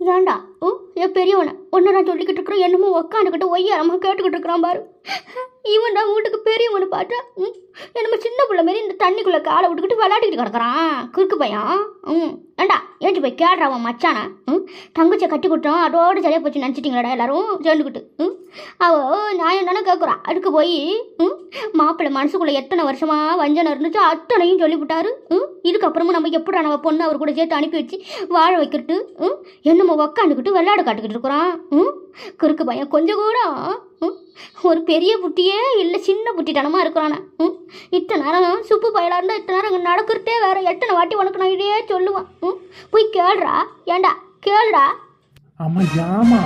ஏண்டா ஓ என் பெரியவனை ஒன்று நான் சொல்லிக்கிட்டு இருக்கிறோம் என்னமோ உக்காந்துக்கிட்டு ஒய்யாரமாக கேட்டுக்கிட்டு இருக்கிறான் பாரு. இவன் தான் வீட்டுக்கு பெரியவனு பார்த்தா ம் என்னமோ சின்ன பிள்ளை மாரி இந்த தண்ணிக்குள்ளே காலை விட்டுக்கிட்டு விளையாடிக்கிட்டு கிடக்குறான். குறுக்கு பையன். ம் ஏண்டா ஏஞ்சி போய் கேடுறா அவன் மச்சானா. ம் தங்கச்சியை கட்டி கொடுத்தோம் அதோடு சரியாக போச்சு நினச்சிட்டிங்களாடா எல்லாரும் சேர்ந்துக்கிட்டு. ம் அவ நான் தானே கேட்குறான் அடுக்கு போய் ம் மாப்பிள்ளை மனசுக்குள்ளே எத்தனை வருஷமாக வஞ்சனை இருந்துச்சோ அத்தனையும் சொல்லிவிட்டாரு. ம்? இதுக்கப்புறமும் நம்ம எப்படா நம்ம பொண்ணு அவர் கூட சேர்த்து அனுப்பி வச்சு வாழ வைக்கிட்டு ம்? என்னமோ உக்காந்துக்கிட்டு விளையாட காட்டுக்கிட்டு இருக்கிறான். ம்? குறுக்கு பையன் கொஞ்சம் கூட ம்? ஒரு பெரிய புட்டியே இல்லை சின்ன புட்டித்தனமாக இருக்கிறானே. ம்? இத்தனை நேரம் சுப்பு பயலாக இருந்தால் இத்தனை நேரம் அங்கே நடக்கிறதே வேற. எத்தனை வாட்டி உனக்கு நான் இதே சொல்லுவேன். ம்? போய் கேளுடா. ஏண்டா? கேளுடா. ஆமா ஏமா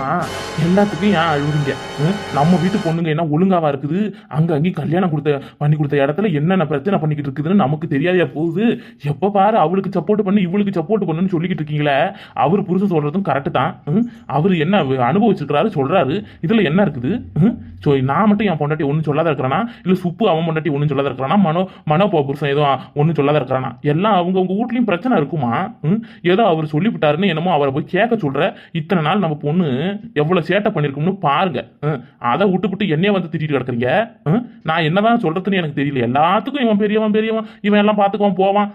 எல்லாத்துக்கும் ஏன் அழுவுறீங்க? ம்? நம்ம வீட்டு பொண்ணுங்க என்ன ஒழுங்காவா இருக்குது? அங்க அங்கேயும் கல்யாணம் கொடுத்த பண்ணி கொடுத்த இடத்துல என்னென்ன பிரச்சனை பண்ணிக்கிட்டு இருக்குதுன்னு நமக்கு தெரியாதே போகுது? எப்ப பாரு அவளுக்கு சப்போர்ட் பண்ணி இவளுக்கு சப்போர்ட் பண்ணுன்னு சொல்லிக்கிட்டு இருக்கீங்களே? அவர் புருஷன் சொல்றதும் கரெக்டு தான். ம்? அவர் என்ன அனுபவிச்சிருக்கிறாரு சொல்றாரு. இதுல என்ன இருக்குது? ம்? சோ நான் மட்டும் என் பொண்டாட்டி ஒன்றும் சொல்லாத இருக்கிறானா? இல்ல சுப்பு அவன் பொண்டாட்டி ஒன்றும் சொல்லாத இருக்கிறானா? மனோ மனோபோ புருஷன் ஏதோ ஒன்றும் சொல்லாத இருக்கிறானா? எல்லாம் அவங்க உங்க வீட்லயும் பிரச்சனை இருக்குமா? ம்? ஏதோ அவர் சொல்லிவிட்டாருன்னு என்னமோ அவரை போய் கேட்க சொல்ற இத்தனை நாள் நம்ம பொண்ணு எவ்வளவு சேட்டை பண்ணிருக்கும்னு பாருங்க. அதை விட்டுப்புட்டு என்னைய வந்து திட்டிட்டு கிடக்குறீங்க? நான் என்னதான் சொல்றதுன்னு எனக்கு தெரியல. எல்லாத்துக்கும் இவன் பெரியவன் பெரியவன். இவன் எல்லாம் பார்த்துக்குவான் போவான்.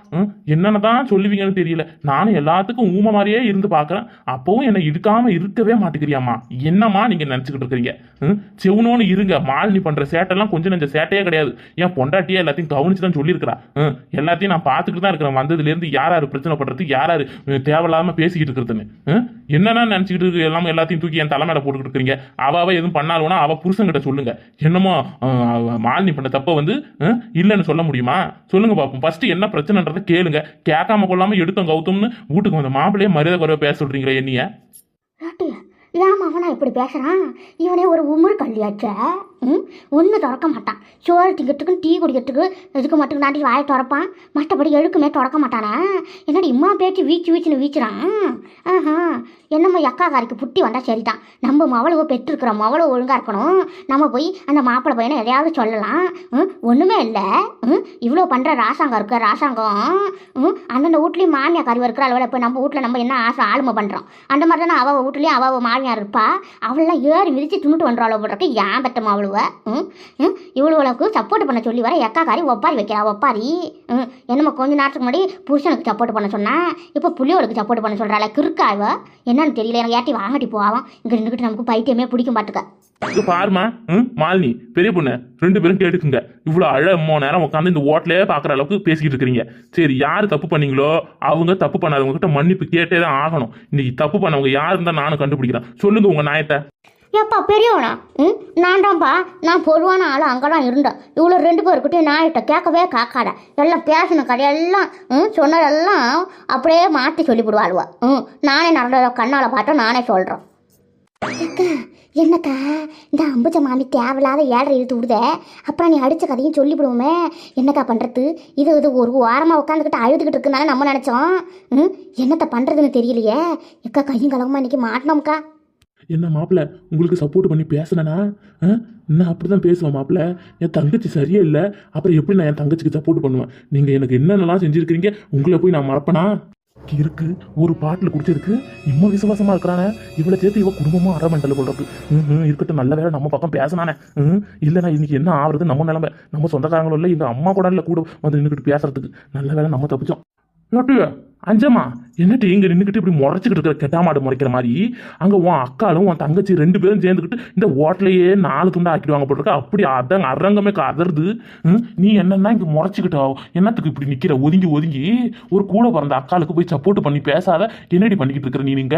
என்னென்ன என்னென்னதான் சொல்லுவீங்கன்னு தெரியல. நானும் எல்லாத்துக்கும் ஊமை மாதிரியே இருந்து பார்க்கறேன். அப்பவும் என்னை இருக்காம இருக்கவே மாட்டேங்கிறியாம்மா. என்னம்மா நீங்க நினைச்சுக்கிட்டு இருக்கிறீங்க? செவனோன்னு இருங்க. மாலினி பண்ற சேட்டெல்லாம் கொஞ்சம் நெஞ்ச சேட்டையே கிடையாது. என் பொண்டாட்டியே எல்லாத்தையும் கவனிச்சு தான் சொல்லியிருக்கிறா எல்லாத்தையும் நான் பார்த்துக்கிட்டு தான் இருக்கிறேன். வந்ததுலேருந்து யார் யார் பிரச்சனை பண்றது யார் யார் தேவையில்லாம பேசிக்கிட்டு இருக்கிறதுன்னு. என்னன்னா நினைச்சுக்கிட்டு இது எல்லாம் எல்லாத்தையும் தூக்கி என் தலைமையில போட்டுக்கிட்டு இருக்கிறீங்க. அவ அவ எதுவும் பண்ணாலும்னா அவ புருஷங்கிட்ட சொல்லுங்க. என்னமோ மாலினி பண்ண தப்ப வந்து இல்லைன்னு சொல்ல முடியுமா? சொல்லுங்க பார்ப்போம் ஃபர்ஸ்ட் என்ன பிரச்சனைன்றதை கேளுங்க. கேட்காம கொள்ளாம எடுத்தோம் கௌத்தம்னு வீட்டுக்கு வந்த மாப்பிள்ளையே மரியாதை குறைவை பேச சொல்றீங்களே என்னைய? ராட்டு அவனா இப்படி பேசுறான்? இவனே ஒரு உமர் கல்லியாச்சே ம்? ஒன்று திறக்க மாட்டான். சோறு திங்கிறதுக்கும் டீ குடிக்கிறதுக்கு இதுக்கு மட்டும் தாண்டி வாயை திறப்பான்? மற்றபடி எழுக்குமே திறக்க மாட்டானே? என்னடி இம்மா பேச்சு வீச்சு வீச்சுன்னு வீச்சுறான்? ஆஹா. என்னம்மா அக்காக்காரிக்கு புட்டி வந்தால் சரிதான். நம்ம மவளுவோ பெற்றிருக்கிற மவளோ ஒழுங்காக இருக்கணும். நம்ம போய் அந்த மாப்பிள்ளை பையனை எதையாவது சொல்லலாம். ம்? ஒன்றுமே இல்லை. ம்? இவ்வளோ பண்ணுற ராசாங்கம் இருக்க ராசாங்கம். ம்? அந்தந்த வீட்லேயும் மாமியா கருவ இருக்கிற அளவில் இப்போ நம்ம வீட்டில் நம்ம என்ன ஆசை ஆளுமை பண்ணுறோம் அந்த மாதிரி தானே அவள் வீட்லேயும் அவள் மாமியார் இருப்பா. அவளெல்லாம் ஏறி மிதித்து துணுட்டு வந்துடுவாள் போடுறக்கு ஏன் பெற்ற மாவளவு? ம்? ம்? இவ்வளவுக்கு சப்போர்ட் பண்ண சொல்லி வர எக்காக்காரி ஒப்பாரி வைக்கிறா ஒப்பாரி? ம்? என்னம்மா கொஞ்ச நேரத்துக்கு முன்னாடி புருஷனுக்கு சப்போர்ட் பண்ண சொன்னா இப்போ புள்ளியோளுக்கு சப்போர்ட் பண்ண சொல்கிறாள் கிறுக்கா இவ? என்னன்னு தெரியல எனக்கு ஏட்டி வாங்கட்டி போவான் இங்கே நின்றுக்கிட்டு நமக்கு பைத்தியமே பிடிக்கும் பாட்டுக்க பாருமா ம்? மாலினி பெரிய பொண்ணு ரெண்டு பேரும் கேட்டுக்குங்க. இவ்வளோ அழமோ நேரம் உட்காந்து இந்த ஓட்டலே பார்க்குற அளவுக்கு பேசிக்கிட்டு இருக்கிறீங்க சரி யார் தப்பு பண்ணீங்களோ அவங்க தப்பு பண்ணாதவங்க கிட்ட மன்னிப்பு கேட்டே தான் ஆகணும். இன்னைக்கு தப்பு பண்ணவங்க யாருந்தான் நானும் கண்டுபிடிக்கிறேன். சொல்லுங்க உங்க நாயத்தை. ஏப்பா பெரியவனா? ம்? நான் தான்ப்பா நான் பொதுவான ஆள் அங்கே தான் இருந்தேன். இவ்வளோ ரெண்டு பேருக்கிட்டே நாயிட்ட கேட்கவே காக்காட எல்லாம் பேசின கதையெல்லாம் ம் சொன்னதெல்லாம் அப்படியே மாற்றி சொல்லிவிடுவாளுவா. ம் நானே நடந்த கண்ணால் பார்த்தா நானே சொல்கிறேன் என்னக்கா? இந்த அம்புஜ மாமி தேவையில்லாத ஏழரை இழுத்து விடுதே. அப்புறம் நீ அடித்த கதையும் சொல்லிவிடுவோமே. என்னக்கா பண்ணுறது இது இது ஒரு வாரமாக உட்காந்துக்கிட்டு அழுதுகிட்டு இருக்குன்னு நம்ம நினச்சோம். ம் என்னத்தை பண்ணுறதுன்னு தெரியலையே. எக்கா கையும் கலவமாக இன்றைக்கி மாட்டினோம்க்கா என்ன மாப்பிள்ள உங்களுக்கு சப்போர்ட் பண்ணி பேசினேனா? நான் அப்படி தான் பேசுவேன் மாப்பிள்ள என் தங்கச்சி சரியே இல்லை. அப்புறம் எப்படி நான் என் தங்கச்சிக்கு சப்போர்ட் பண்ணுவேன்? நீங்கள் எனக்கு என்னென்னலாம் செஞ்சுருக்கிறீங்க? உங்களை போய் நான் மறப்பனா? இருக்கு. ஒரு பாட்டில் குடிச்சிருக்கு. இம்மா விசுவாசமா இருக்கிறானே. இவளை சேர்த்து இவ குடும்பமும் அரை மண்டல போடுறது ம் இருக்கட்டும். நல்ல வேலை நம்ம பக்கம் பேசினானே. ம் இல்லைண்ணா இன்னைக்கு என்ன ஆகுறது நம்ம நிலைமை. நம்ம சொந்தக்காரங்களும் இல்லை எங்க அம்மா கூட இல்லை கூட வந்து நின்றுக்கிட்டு பேசுறதுக்கு. நல்ல வேலை நம்ம தப்பிச்சோம். நோட்டு அஞ்சம்மா என்னட்டு இங்க நின்றுக்கிட்டு இப்படி முறைச்சிக்கிட்டு இருக்கிற கெட்டா மாடு முறைக்கிற மாதிரி? அங்க உன் அக்காலும் உன் தங்கச்சி ரெண்டு பேரும் சேர்ந்துக்கிட்டு இந்த ஓட்டலையே நாலு துண்டா ஆக்கிடுவாங்க போட்டிருக்க. அப்படி அதங்க அரங்கமே கதறுது. நீ என்னன்னா இங்க முறைச்சிக்கிட்டோ? என்னத்துக்கு இப்படி நிக்கிற? ஒதுங்கி ஒதுங்கி. ஒரு கூட பிறந்த அக்காளுக்கு போய் சப்போர்ட் பண்ணி பேசாத. என்னடி பண்ணிக்கிட்டு இருக்கிற நீ நீங்க?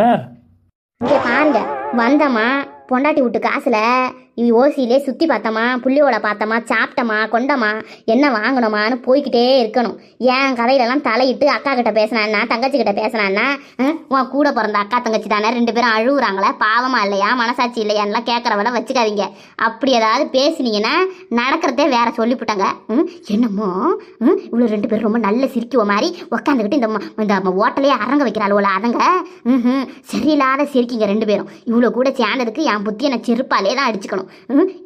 பாருங்க வந்தம்மா பொண்டாட்டி விட்டு காசுல ஓசியிலே சுற்றி பார்த்தோமா புள்ளியோட பார்த்தோமா சாப்பிட்டோமா கொண்டோமா என்ன வாங்கணுமான்னு போய்கிட்டே இருக்கணும். ஏன் கதையிலலாம் தலையிட்டு அக்கா கிட்ட பேசினான்னா தங்கச்சி கிட்ட பேசினான்னா உன் கூட பிறந்த அக்கா தங்கச்சி தானே ரெண்டு பேரும் அழுகுறாங்களே பாவமா இல்லையா மனசாட்சி இல்லையான்லாம் கேட்குறவள வச்சுக்காதீங்க. அப்படி ஏதாவது பேசுனீங்கன்னா நடக்கிறதே வேற சொல்லிவிட்டாங்க ம், என்னமோ? இவ்வளோ ரெண்டு பேரும் ரொம்ப நல்ல சிரிக்குவ மாதிரி உட்காந்துக்கிட்டு இந்த இந்த ஓட்டலையே அரங்க வைக்கிறாள் அதங்க. ம் சரியில்லாத சிரிக்கிங்க ரெண்டு பேரும். இவ்வளோ கூட சேர்ந்ததுக்கு என் புத்தியை நான் செருப்பாலே தான் அடிச்சுக்கணும்.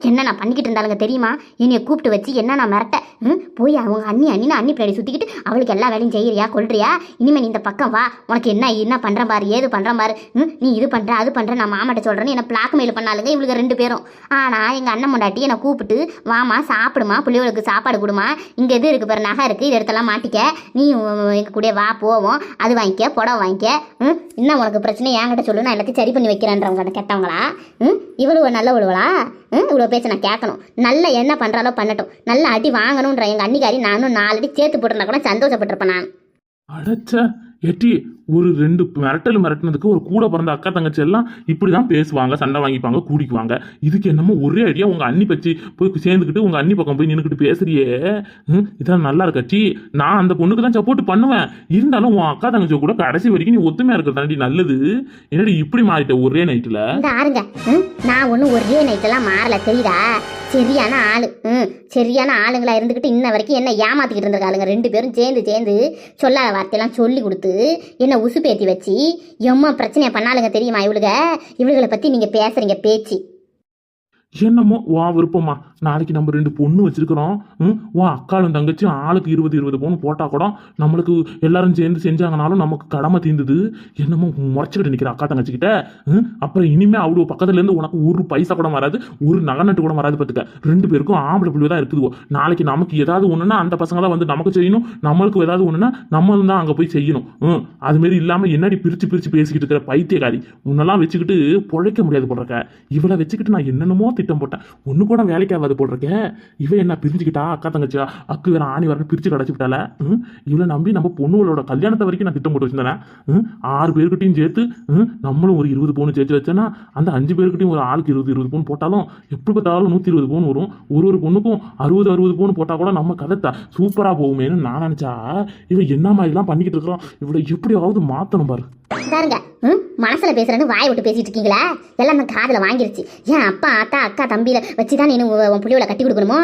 என்ன நான் பண்ணிக்கிட்டு இருந்தாலுங்க தெரியுமா? என்னைய கூப்பிட்டு வச்சு என்ன நான் மிரட்ட ம், போய் அவங்க அண்ணி அண்ணின்னு அண்ணி பின்னாடி சுற்றிக்கிட்டு அவளுக்கு எல்லா வேலையும் செய்யறியா கொள்றியா? இனிமே நீ இந்த பக்கம் வா. உனக்கு என்ன என்ன பண்ணுற பாரு ஏது பண்ணுற பாரு ம், நீ இது பண்ணுற அது பண்ணுற நான் மாமாட்ட சொல்கிறேன்னு என்ன பிளாக் பண்ணாலுங்க இவளுக்கு ரெண்டு பேரும். ஆனால் எங்கள் அண்ணன் முண்டாட்டி என்னை கூப்பிட்டு வாமா சாப்பிடுமா பிள்ளைகளுக்கு சாப்பாடு கொடுமா இங்கே இது இருக்குது பாரு நகை இருக்குது இது எடுத்தெல்லாம் மாட்டிக்க. நீ எங்கள் கூட வா போவோம் அது வாங்கிக்க புடவை வாங்கிக்க ம்? என்ன உனக்கு பிரச்சனை? என்கிட்ட சொல்லு நான் எல்லாத்தையும் சரி பண்ணி வைக்கிறேன்றவங்க கெட்டவங்களா? ம்? இவ்வளவு நல்ல விழுவலா இவ்வளோ பேச்சை நான் கேட்கணும். நல்ல என்ன பண்ணுறாலோ பண்ணட்டும். நல்ல அடி வாங்கணுன்ற எங்கள் அன்னிக்காரி நானும் நாலு அடி சேர்த்து போட்டிருந்தா கூட சந்தோஷப்பட்டிருப்பேன் நான். அடைச்ச எட்டி ஒரு ரெண்டு மிரட்டல் மிரட்டினதுக்கு ஒரு கூட பிறந்த அக்கா தங்கச்சி எல்லாம் இப்படிதான் பேசுவாங்க சண்டை வாங்கிப்பாங்க கூடிக்குவாங்க. இதுக்கு என்னமோ ஒரே ஐடியா உங்க அண்ணி பச்சி போய் சேர்ந்துக்கிட்டு உங்க அண்ணி பக்கம் போய் நின்றுக்கிட்டு பேசுறியே. இதான் நல்லா இருக்காச்சி நான் அந்த பொண்ணுக்கு தான் சப்போர்ட் பண்ணுவேன். இருந்தாலும் உன் அக்கா தங்கச்சி கூட கடைசி வரைக்கும் நீ ஒத்துமையா இருக்கிறதாண்டி நல்லது. என்னடி இப்படி மாறிட்ட ஒரே நைட்டில் நான் ஒன்றும் ஒரே நைட்டெல்லாம் மாறல தெரியுதா? சரியான ஆளு. ம் சரியான ஆளுங்களா இருந்துக்கிட்டு இன்ன வரைக்கும் என்ன ஏமாத்திக்கிட்டு இருந்திருக்காளுங்க. ரெண்டு பேரும் சேர்ந்து சேர்ந்து சொல்லாத வார்த்தையெல்லாம் சொல்லி கொடுத்து என்ன உசுப்பேத்தி வச்சு எம்மா பிரச்சனையை பண்ணாளுங்க தெரியுமா இவளுக? இவளுகளை பற்றி நீங்கள் பேசுகிறீங்க பேச்சு. என்னமோ வா விருப்பமா. நாளைக்கு நம்ம ரெண்டு பொண்ணு வச்சிருக்கிறோம். ஓ அக்காளும் தங்கச்சியும் ஆளுக்கு இருபது இருபது பொண்ணு போட்டால் கூட நம்மளுக்கு எல்லாரும் சேர்ந்து செஞ்சாங்கனாலும் நமக்கு கடமை தீர்ந்தது என்னமோ முறைச்சிக்கிட்டு நிற்கிற அக்கா தங்கச்சிக்கிட்ட. ம் அப்புறம் இனிமே அவ்வளோ பக்கத்துலேருந்து உனக்கு ஒரு பைசா கூட வராது ஒரு நகநட்டு கூட வராது பார்த்துக்க ரெண்டு பேருக்கும் ஆம்பளை பிள்ளை தான் இருக்குதுவோ நாளைக்கு நமக்கு ஏதாவது ஒன்றுனா அந்த பசங்க தான் வந்து நமக்கு செய்யணும். நம்மளுக்கு ஏதாவது ஒன்றுனா நம்மளும் தான் அங்கே போய் செய்யணும். ம் அதுமாரி இல்லாமல் என்னடி பிரிச்சு பிரித்து பேசிக்கிட்டு இருக்கிற பைத்தியக்காரி. உன்னெல்லாம் வச்சுக்கிட்டு பொழைக்க முடியாது போடுறக்க இவளை வச்சுக்கிட்டு நான் என்னென்னமோ திட்டம் போட்டேன். ஒன்று கூட வேலைக்கு ஆகாது. போட்டுருக்கேன். இவன் என்ன பிரிஞ்சுக்கிட்டா? அக்கா தங்கச்சியா? அக்கு வேற ஆணி வரணும் பிரிச்சு கிடச்சி விட்டால. இவளை நம்பி நம்ம பொண்ணுகளோட கல்யாணத்தை வரைக்கும் நான் திட்டம் போட்டு வச்சிருந்தேன். ஆறு பேர்கிட்டையும் சேர்த்து நம்மளும் ஒரு இருபது பவுன் சேர்த்து வச்சேன்னா அந்த அஞ்சு பேர்கிட்டையும் ஒரு ஆளுக்கு இருபது இருபது பவுன் போட்டாலும் எப்படி பார்த்தாலும் நூற்றி இருபது பவுன் வரும். ஒரு ஒரு பொண்ணுக்கும் அறுபது அறுபது பவுன் போட்டால் கூட நம்ம கதை சூப்பராக போகுமேன்னு நான் நினச்சா இவன் என்ன மாதிரிலாம் பண்ணிக்கிட்டு இருக்கிறோம் இவளை எப்படியாவது மாற்றணும் பாரு. பாருங்க ம்? மனசில் பேசுகிறேன்னு வாய் விட்டு பேசிட்டு இருக்கீங்களா? எல்லாம் நான் வாங்கிருச்சு. ஏன் அப்பா ஆத்தா அக்கா தம்பியில வச்சுதான் நீ உன் புள்ளியோட கட்டி கொடுக்கணுமோ?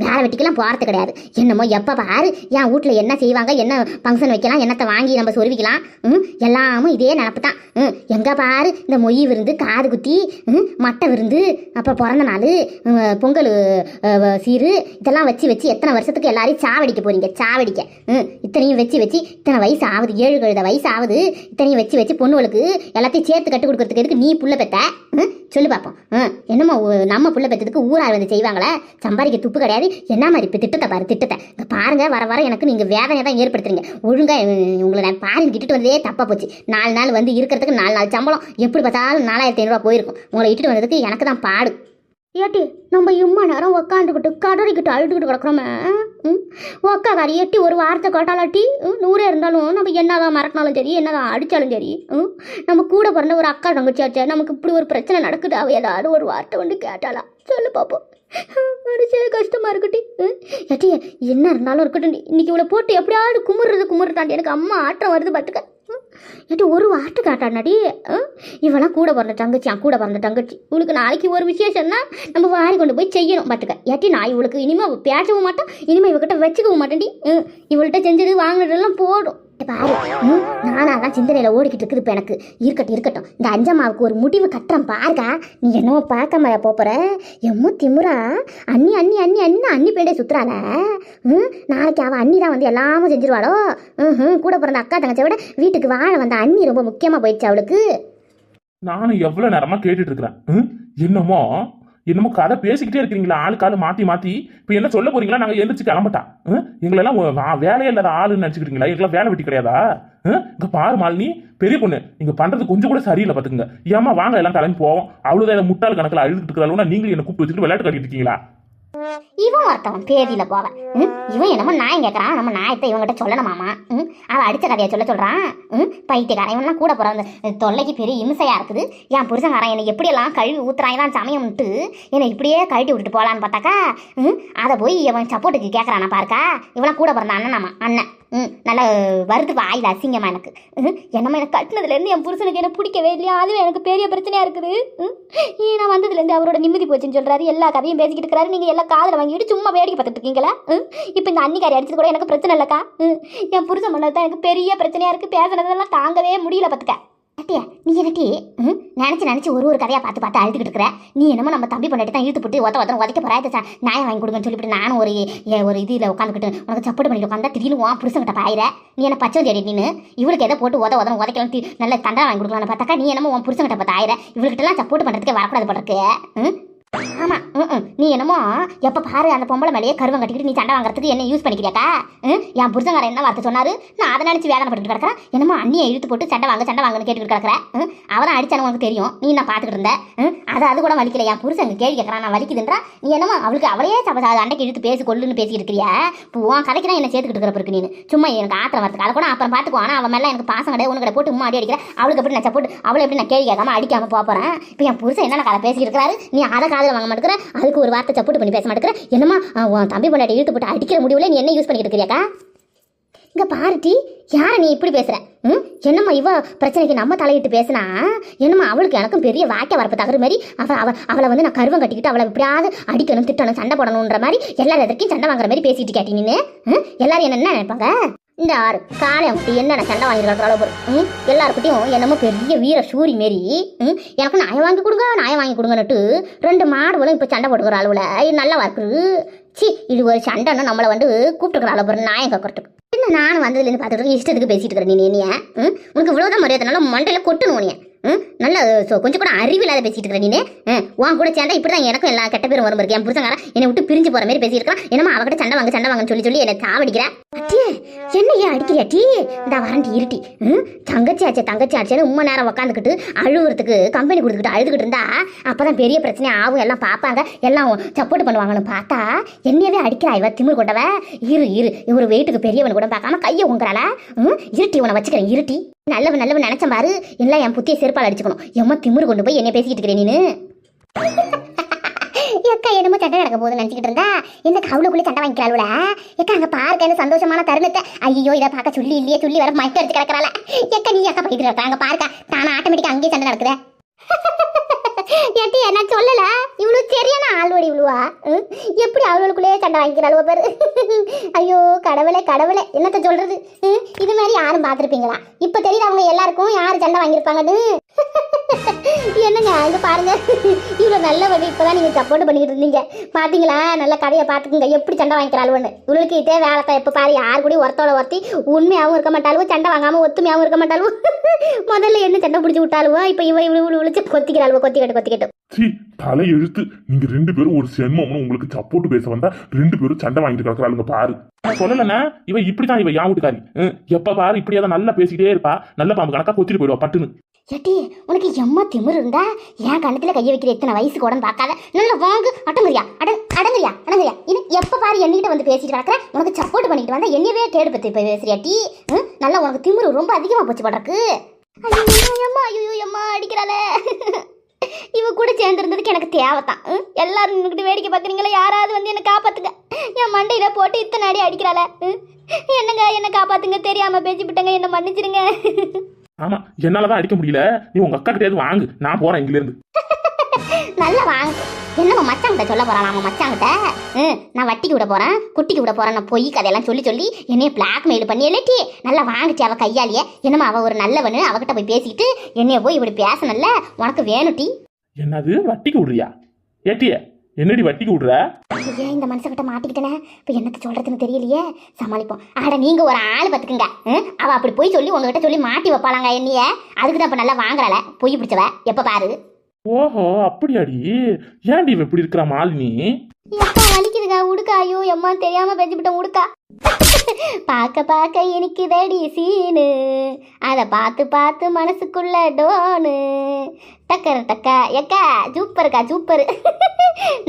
வேலை வெட்டிக்கெல்லாம் போகிறது கிடையாது. என்னமோ எப்போ பாரு என் வீட்டில் என்ன செய்வாங்க என்ன ஃபங்க்ஷன் வைக்கலாம் என்னத்தை வாங்கி நம்ம சொருவிக்கலாம். ம்? எல்லாமும் இதே நினப்பு தான் ம்? எங்கே பாரு இந்த மொய் விருந்து காது குத்தி ம்? மட்டை விருந்து அப்புறம் பிறந்த நாள் பொங்கல் சீரு இதெல்லாம் வச்சு வச்சு எத்தனை வருஷத்துக்கு எல்லாரையும் சாவடிக்க போகிறீங்க சாவடிக்க. ம்? இத்தனையும் வச்சு வச்சு இத்தனை வயசு ஆகுது ஏழு கழுத வயசு ஆகுது. இத்தனையும் வச்சு வச்சு பொண்ணுகளுக்கு எல்லாத்தையும் சேர்த்து கட்டு கொடுக்கறதுக்கு எதுக்கு நீ புள்ள பெத்த? ம், சொல்லு பார்ப்போம் ம், என்னமோ நம்ம புள்ள பெற்றதுக்கு ஊரார் வந்து செய்வாங்களே சம்பாதிக்க துப்பு கிடையாது. என்ன மாதிரி இப்போ திட்டத்தை பாரு திட்டத்தை. இங்க பாருங்க வர வர எனக்கு நீங்கள் வேதனை தான் ஏற்படுத்துறீங்க. ஒழுங்கா உங்களை நான் பாருங்க கிட்டுட்டு வந்ததே தப்பா போச்சு. நாலு நாள் வந்து இருக்கிறதுக்கு நாலு நாள் சம்பளம். எப்படி பார்த்தாலும் நாலாயிரத்தி ஐநூறுரூவா போயிருக்கும். உங்களை இட்டுட்டு வந்ததுக்கு எனக்கு தான் பாடு. ஏட்டி நம்ம இம்மா நேரம் உக்காந்துக்கிட்டு கடறிக்கிட்டு அழுதுகிட்டு கிடக்குறோமே ம்? உக்காக்காரி எட்டி ஒரு வார்த்தை கேட்டாலாட்டி ம், நூறே இருந்தாலும் நம்ம என்னதான் மறக்கினாலும் சரி என்னதான் அடித்தாலும் சரி ம்? நம்ம கூட பிறந்த ஒரு அக்கா தங்கச்சியாச்சே நமக்கு இப்படி ஒரு பிரச்சனை நடக்குது? அவள் ஏதாவது ஒரு வார்த்தை வந்து கேட்டாளா சொல்லு பார்ப்போம் மனுஷே கஷ்டமாக இருக்கட்டி ம், ஏட்டி என்ன இருந்தாலும் இருக்கட்டும். இன்னைக்கு இவளை போட்டு எப்படியாவது குமுறுறது குமுறுதாண்டி எனக்கு அம்மா ஆட்டம் வருது பார்த்துக்க. ஏட்டி ஒரு வார்த்தை கேட்டாடி இவெல்லாம் கூட பிறந்த தங்கச்சி என் கூட பிறந்த தங்கச்சி. இவளுக்கு நாளைக்கு ஒரு விசேஷம்னா நம்ம வாரி கொண்டு போய் செய்யணும் பார்த்துக்க. ஏட்டி நான் இவளுக்கு இனிமேல் பேசவும் மாட்டேன் இனிமேல் இவகிட்ட வச்சுக்கவும் மாட்டேன்டி. ம், இவள்கிட்ட செஞ்சது வாங்கினதெல்லாம் போடும் பாரு. ம், தான் சிந்தனையில் ஓடிக்கிட்டு இருக்குது இப்போ எனக்கு. இருக்கட்டும் இருக்கட்டும். இந்த அஞ்சம்மாவுக்கு ஒரு முடிவு கட்டுறேன் பாருக்கா. நீ என்னவோ பார்க்காம போகிற எம்மோ திமுறா. அண்ணி அண்ணி அண்ணி அண்ணி அண்ணி பேடே சுற்றுறாள ம் நாளைக்கு அவள் அண்ணி தான் வந்து எல்லாமும் செஞ்சிருவாளோ? ம் கூட பிறந்த அக்கா தங்கச்சியை விட வீட்டுக்கு வாழ வந்த அண்ணி ரொம்ப முக்கியமாக போயிடுச்சு அவளுக்கு. நானும் எவ்வளோ நேரமாக கேட்டுட்டு இருக்கிறேன். என்னமோ? என்னமோ கதை பேசிக்கிட்டே இருக்கிறீங்களா ஆளு காலு மாத்தி மாத்தி. இப்ப என்ன சொல்ல போறீங்களா? நாங்க எழுந்திரிச்சு கிளம்பட்டா. எங்களெல்லாம் வேலையே இல்லாத ஆளுன்னு நினைச்சுக்கிறீங்களா எங்கெல்லாம் வேலை வெட்டி கிடையாதா? ம்? இங்க பாரு மாலினி பெரிய பொண்ணு நீங்க பண்றது கொஞ்சம் கூட சரியில்லை பாத்துக்கங்க ஏமா வாங்க எல்லாம் கிளம்பி போவோம். அவ்வளவுதான் முட்டாள் கணக்கில் அழுதுட்டு இருக்கிறாலும் நீங்களும் என்ன கூப்பிட்டு வச்சுட்டு விளையாட்டு கட்டிட்டு இருக்கீங்களா? இவன் ஒருத்தவன் பேதியில போவன் ம், இவன் என்னமோ நாயம் கேட்கறான் நம்ம நாயத்தை இவங்கிட்ட சொல்லணுமாமா ம், அவன் அடிச்ச கதையை சொல்ல சொல்றான். ம், பைத்தியக்காரன். இவன்லாம் கூட பிறந்த தொல்லைக்கு பெரிய இம்சையா இருக்குது. என் புருஷங்காரன் என்னை எப்படியெல்லாம் கழுவி ஊத்துறான் சமயம்ட்டு என்னை இப்படியே கழட்டி விட்டுட்டு போலான்னு பார்த்தாக்கா ம், அதை போய் இவன் சப்போர்ட்டுக்கு கேட்கறானா பாருக்கா. இவன் கூட பிறந்த அண்ணன் அண்ணன். ம் நல்லா வருது வாயில் அசிங்கமாக எனக்கு. ம், என்னம்மா எனக்கு கட்டினதுலேருந்து என் புருஷனுக்கு என்ன பிடிக்கவே இல்லையா? அதுவே எனக்கு பெரிய பிரச்சனையாக இருக்குது. ம், நான் வந்ததுலேருந்து அவரோட நிம்மதி போச்சுன்னு சொல்கிறாரு எல்லா கதையும் பேசிக்கிட்டு இருக்கிறாரு. நீங்கள் எல்லா காதில் வாங்கிட்டு சும்மா வேடிக்கை பார்த்துட்டு இருக்கீங்களா? ம், இப்போ இந்த அன்னிக்காரி அடிச்சது கூட எனக்கு பிரச்சனை இல்லைக்கா. ம், என் புருஷன் பண்ணது தான் எனக்கு பெரிய பிரச்சனையாக இருக்குது பேசுனதெல்லாம் தாங்கவே முடியல பார்த்துக்க. அட்டியா நீ என்னட்டி ம், நினச்சி நினச்சி ஒரு ஒரு கதையாக பார்த்து பார்த்து அழுதுகிட்டு இருக்கிற. நீ என்னமோ நம்ம தம்பி பண்ணிட்டு தான் இழுத்து போட்டு ஒத்த ஒத்தனை உதைக்க போறா. இதை நியாயம் வாங்கி கொடுங்கன்னு சொல்லிவிட்டு நானும் ஒரு ஏ, ஒரு இதில் உட்காந்துக்கிட்டு உனக்கு சப்போர்ட் பண்ணிட்டு உட்காந்தா திடீர்னு உன் புருஷங்கிட்ட பாயிற. நீ என்ன பச்சை தேடி நீனு? இவளுக்கு எதை போட்டு உத உதன உதைக்கலாம் தி- நல்ல தண்டனை வாங்கி கொடுக்கலாம்னு பார்த்தாக்கா நீ என்னமோ உன் புருஷங்கிட்ட பார்த்து ஆயிர இவளுக்கிட்டலாம் சப்போர்ட் பண்ணுறதுக்கே வரக்கூடாது பண்றதுக்கு ம்? ஆமா நீ என்னமோ எப்ப பாரு அந்த பொம்பளை மேலேயே கருவம் கட்டிக்கிட்டு நீ சண்டை வாங்குறதுக்கு என்ன யூஸ் பண்ணிக்கிறியாக்கா? என் புருஷங்கார என்ன வார்த்தை சொன்னாரு? நான் அதை நினைச்சு வேதனை பட்டுட்டு கிடக்கிறேன் என்னமோ அண்ணியை இழுத்து போட்டு சண்டை வாங்க சண்டை வாங்கன்னு கேட்டுக்கிட்டு கிடக்கிறேன் அவரை அவதான் அடிச்சானு உனக்கு தெரியும். நீ நான் பாத்துக்கிட்டு இருந்த? அது அது கூட வலிக்கல. என் புருஷன் கேள்வி கேட்கறான் நான் வலிக்குதுன்றா. நீ என்னமோ அவளுக்கு அவளையே சப அண்டைக்கு இழுத்து பேசி கொள்ளுன்னு பேசிட்டு இருக்கிறியா? உன் கதைக்கு தான் என்ன சேர்த்துக்கிட்டு இருக்கிற பிறகு நீ சும்மா எனக்கு ஆத்திரம் வரதுக்கு. அதை கூட அப்புறம் பாத்துக்கோ ஆனா அவன் மேல எனக்கு பாசம் கிடையாது. உனக்கு போட்டு உம்மா அடி அடிக்கிற. அவளுக்கு எப்படி நான் போட்டு அவளை எப்படி நான் கேள்வி கேட்காம அடிக்காம போறேன்? இப்போ என் புருஷன் என்ன கதை பேசிட்டு இருக்கிறாரு? நீ அதை காதில் வாங்க மாட்டேங்கிற. அதுக்கு ஒரு வார்த்தை சப்போர்ட் பண்ணி பேச மாட்டேங்கிற. என்னமா உன் தம்பி பொண்டாட்டி இழுத்து போட்டு அடிக்கிற முடிவுல நீ என்ன யூஸ் பண்ணிக்கிட்டு இருக்கிறியாக்கா? இங்கே பாருட்டி யாரை நீ இப்படி பேசுகிற ம்? என்னம்மா இவ பிரச்சனைக்கு நம்ம தலையிட்டு பேசினா? என்னம்மா அவளுக்கு எனக்கும் பெரிய வாக்கை வரப்பு தகுற மாதிரி அவ அவ அவளை வந்து நான் கருவம் கட்டிக்கிட்டு அவளை எப்படியாவது அடிக்கணும் திட்டணும் சண்டை போடணுன்ற மாதிரி எல்லாரும் எதற்கும் சண்டை வாங்குற மாதிரி பேசிட்டு கேட்டி எல்லாரும் என்ன நினைப்பாங்க? இந்த ஆறு காளை அப்படி என்னென்ன சண்டை வாங்கிருக்கிற அளவு ம்? எல்லாருக்கிட்டையும் என்னமோ பெரிய வீர சூரி மாரி ம்? எனக்கு நாயம் வாங்கி கொடுங்க நாயம் வாங்கி கொடுங்கன்னுட்டு ரெண்டு மாடுகளும் இப்போ சண்டை போட்டுக்கிற அளவுல. இது நல்லா இருக்குது சி இது ஒரு சண்டைன்னு நம்மளை வந்து கூப்பிட்டுக்கிற அளவு நாயம் கக்கிறதுக்கு. என்ன நானும் வந்ததுலேருந்து பார்த்துட்டு இஷ்டத்துக்கு பேசிட்டு இருக்கிறேன் நீ நீ ம்? உனக்கு இவ்வளோதான் மரியாதைனால மண்டையில் கொட்டணும் நீ நல்ல கொஞ்சம் கூட அறிவில்லாத பேசிட்டு இருக்கிற நீனே. உன் கூட சேர்ந்தா இப்படி தான் எனக்கும் எல்லா கெட்ட பேரும் வரும் இருக்கு என் புருஷங்காரன் என்னை விட்டு பிரிஞ்சு போற மாதிரி பேசிட்டு இருக்கான் என்னமா அவகிட்ட சண்டை வாங்க சண்டை வாங்கன்னு சொல்லி சொல்லி என்னை சாவடிக்கிற. அட்டியே என்ன ஏன் அடிக்கிறியா டீ இந்த வரண்டி இருட்டி. தங்கச்சி ஆச்சு தங்கச்சி ஆச்சுன்னு உண்மை நேரம் உட்காந்துக்கிட்டு அழுவுறதுக்கு கம்பெனி கொடுத்துக்கிட்டு அழுதுகிட்டு இருந்தா அப்பதான் பெரிய பிரச்சனை ஆகும். எல்லாம் பார்ப்பாங்க எல்லாம் சப்போர்ட் பண்ணுவாங்கன்னு பார்த்தா என்னையவே அடிக்கிறா இவ திமிர் கொண்டவ. இரு இரு. இவர் வெயிட்டுக்கு பெரியவன் கூட பார்க்காம கையை உங்குறாள இருட்டி உன வச்சுக்கிறேன் இருட்டி. நல்லவன் நல்லவன் நினைச்ச பாரு. எல்லாம் என் புத்திய செருப்பால் அடிச்சுக்கணும். எம்மா திமிரு கொண்டு போய் என்ன பேசிக்கிட்டு இருக்கிறேன் நீனு? எக்கா என்னமோ சண்டை நடக்க போகுதுன்னு நினச்சிக்கிட்டு இருந்தா? என்ன கவுளுக்குள்ளே சண்டை வாங்கிக்கிறாள் எக்கா அங்கே பார்க்க என்ன சந்தோஷமான தருணத்தை. ஐயோ இதை பார்க்க சொல்லி இல்லையே சொல்லி வர மயக்க அடிச்சு கிடக்கிறாள். எக்கா நீ அக்கா படிக்கிட்டு இருக்கா அங்கே பார்க்க. தானே ஆட்டோமேட்டிக்கா அங்கேயே சண்டை நடக்குதே. ஏட்டி என்ன சொல்லல? இவ்வளவு சரியான ஆள்வடி இவ்வளவா எப்படி அவளுக்குள்ளேயே சண்டை வாங்கிக்கிறாள் பாரு. ஐயோ கடவுளே கடவுளே. என்னத்த சொல்றது? இது மாதிரி யாரும் பார்த்துருப்பீங்களா? இப்போ தெரியுது அவங்க எல்லாருக்கும் யார் சண்டை வாங்கியிருப்பாங்கன்னு? என்னங்க இங்க பாருங்க. இவ்வளோ நல்ல வழி இப்பதான் நீங்கள் சப்போர்ட் பண்ணிக்கிட்டு இருந்தீங்க. பார்த்தீங்களா நல்ல கதையை பார்த்துக்குங்க. எப்படி சண்டை வாங்கிக்கிறாளுவன்னு இவளுக்கு இதே வேலை தான். எப்போ பாரு யார் கூட ஒருத்தோட ஒருத்தி உண்மையாகவும் இருக்க மாட்டாளுவோ சண்டை வாங்காமல் ஒத்துமையாகவும் இருக்க மாட்டாளுவோ. என்ன சண்டை பிடிச்சி விட்டாளுவோ இப்போ இவ இவ்வளோ இவ்வளோ விழிச்சு கொத்திக்கிறாளுவோ கொத்திக்கட்டு கொத்திக்கட்டும் சீ தலை எழுத்து. நீங்க ரெண்டு பேரும் ஒரு சென்மம்னு உங்களுக்கு சப்போர்ட் பேச வந்தா ரெண்டு பேரும் சண்டை வாங்கிட்டு கிடக்குறாளுங்க பாரு. சொல்லலண்ணா இவ இப்படிதான் இவ யா வீட்டுக்காரி? எப்ப பாரு இப்படியே தான் நல்லா பேசிட்டே இருப்பா. நல்ல பாம்பு கணக்கா கொத்திட்டு போயிடுவா பட்டுன்னு. ஏட்டி உனக்கு எம்மா திமிரு இருந்தா என் கணத்துல கைய வைக்கிற எத்தனை வயசு கூட பார்க்காத. நல்ல வாங்கு அடங்குறியா? அட அடங்குறியா? அடங்குறியா? இது எப்ப பாரு என்கிட்ட வந்து பேசிட்டு கிடக்குற? உனக்கு சப்போர்ட் பண்ணிட்டு வந்தா என்னையவே கேடு பத்தி பேசுறியா டீ? நல்லா உனக்கு திமிரு ரொம்ப அதிகமா போச்சு படக்கு ஐயோ அம்மா ஐயோ அம்மா அடிக்கிறாளே. இவ கூட சேர்ந்துருந்ததுக்கு எனக்கு தேவைத்தான் ம்? எல்லாரும் நின்றுக்கிட்டு வேடிக்கை பார்க்குறீங்களா யாராவது வந்து என்னை காப்பாற்றுங்க என் மண்டையில் போட்டு இத்தனை அடி அடிக்கிறாளே. ம்? என்னங்க காப்பாற்றுங்க தெரியாமல் தெரியாம பேசிவிட்டங்க என்னை மன்னிச்சிருங்க. ஆமா என்னாலதான் அடிக்க முடியல. நீ உங்க அக்கா கிட்டயாவது வாங்கு. நான் போகிறேன் இங்கில நல்லா வாங்க என்னம்மா மச்சாங்கிட்ட சொல்ல போறான் நம்ம மச்சாங்கிட்ட? ம், நான் வட்டிக்கு விட போறேன் குட்டிக்கு விட போறேன் நான் பொய் கதையெல்லாம் சொல்லி சொல்லி என்னைய பிளாக்மெயில் பண்ணி இல்லட்டி நல்லா வாங்கிச்சு அவ கையாலேயே. என்னம்மா அவ ஒரு நல்லவனு அவகிட்ட போய் பேசிக்கிட்டு என்னைய போய் இப்படி பேசணும்ல உனக்கு வேணும் டி. என்னது வட்டிக்கு விடுறியா? ஏட்டிய என்னடி வட்டிக்கு விடுற? ஏன் இந்த மனுஷங்கிட்ட மாட்டிக்கிட்டேனே. இப்போ என்னத்த சொல்றதுன்னு தெரியலையே. சமாளிப்போம். ஆட நீங்க ஒரு ஆள் பார்த்துக்குங்க ம், அவ அப்படி போய் சொல்லி உங்ககிட்ட சொல்லி மாட்டி வைப்பாளாங்க என்னைய. அதுக்கு தான் இப்போ நல்லா வாங்குறாள பொய் பிடிச்சவ. எப்போ பாரு. ஓஹோ அப்படியாடி. ஏன்டி இவ இப்படி இருக்கிற மாலினி? வலிக்குதுக்கா உடுக்கா. ஐயோ எம்மா தெரியாம பேசிவிட்டேன் உடுக்கா. பார்க்க பார்க்க எனக்கு சீனு. அதை பார்த்து பார்த்து மனசுக்குள்ள டோனு. டக்கர் டக்கா எக்கா சூப்பருக்கா சூப்பர்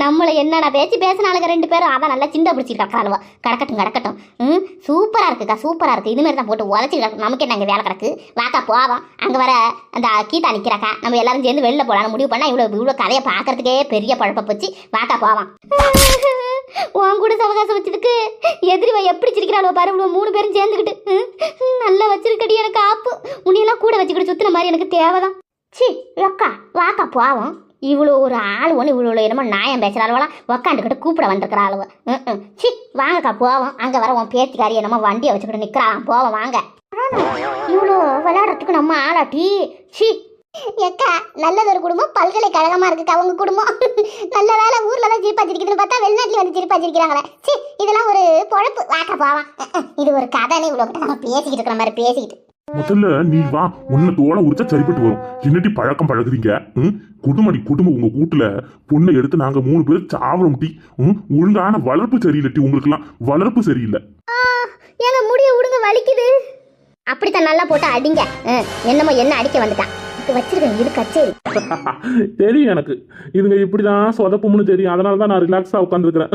நம்மளை என்னடா பேச்சு பேசினாலுங்க ரெண்டு பேரும்? அதான் நல்லா சிண்டை பிடிச்சிட்டு கிடக்காளுவா கிடக்கட்டும் கிடக்கட்டும். ம் சூப்பராக இருக்குக்கா சூப்பராக இருக்குது இதுமாரி தான் போட்டு உதச்சி கிடக்கு நமக்கு என்ன வேலை கிடக்கு? வாக்கா போவோம். அங்கே வர அந்த கீதா நிற்கிறாக்கா நம்ம எல்லாரும் சேர்ந்து வெளில போகலான்னு முடிவு பண்ணால் இவ்வளோ இவ்வளோ கதையை பார்க்கறதுக்கே பெரிய பழப்ப போச்சு. வாக்கா போவான் உன் கூட சவகாசம் வச்சதுக்கு எதிரிவ எப்படி சிரிக்கிறாளோ பாரு இவ்வளோ மூணு பேரும் சேர்ந்துக்கிட்டு ம், நல்லா வச்சிருக்கடி எனக்கு ஆப்பு. உன்னையெல்லாம் கூட வச்சுக்கிட்டு சுத்தின மாதிரி எனக்கு தேவைதான். சி அக்கா வாக்கா போவோம். இவ்வளோ ஒரு ஆள் ஒன்று இவ்வளோ என்னமோ நியாயம் பேசுகிறாளுவலாம் உக்காந்துக்கிட்டு கூப்பிட வந்திருக்கிற ஆளுவ ம் சி வாங்கக்கா போவோம். அங்கே வர உன் பேத்திக்காரி என்னமோ வண்டியை வச்சுக்கிட்டு நிற்கிறான் போவோம் வாங்க. இவ்வளோ விளையாடுறதுக்கு நம்ம ஆளாட்டி. சி ஒரு குடும்பம் பல்கலைக்கழகமாக இருக்குக்கா அவங்க குடும்பம். நல்ல வேலை ஊரில் தான் சிரிப்பா பார்த்தா வெளிநாட்டில் வந்து சிரிப்பா சிரிக்கிறாங்களே. சி இதெல்லாம் ஒரு வாக்க போவான் இது ஒரு கதைன்னு இவ்வளவு நம்ம பேசிக்கிட்டு இருக்கிற மாதிரி பேசிக்கிட்டு. முதல்ல நீ வா. உன்னை தோலை உரிச்சா சரிப்பட்டு வரும். என்னட்டி பழக்கம் பழகுறீங்க? ம்? குடும்படி குடும்பம் உங்க கூட்டுல பொண்ணை எடுத்து நாங்க மூணு பேர் சாவரம் டி. ம்? ஒழுங்கான வளர்ப்பு சரியில்லை டி உங்களுக்குலாம் வளர்ப்பு சரியில்லை. ஏங்க முடிய விடுங்க வலிக்குது. அப்படித்தான் நல்லா போட்டு அடிங்க. என்னமோ என்ன அடிக்க வந்துட்டான் வச்சிருக்கேன் இது கச்சேரி. தெரியும் எனக்கு. இதுங்க இப்படிதான் சொதப்பும்னு தெரியும். அதனால தான் நான் ரிலாக்ஸா உட்காந்துருக்கிறேன்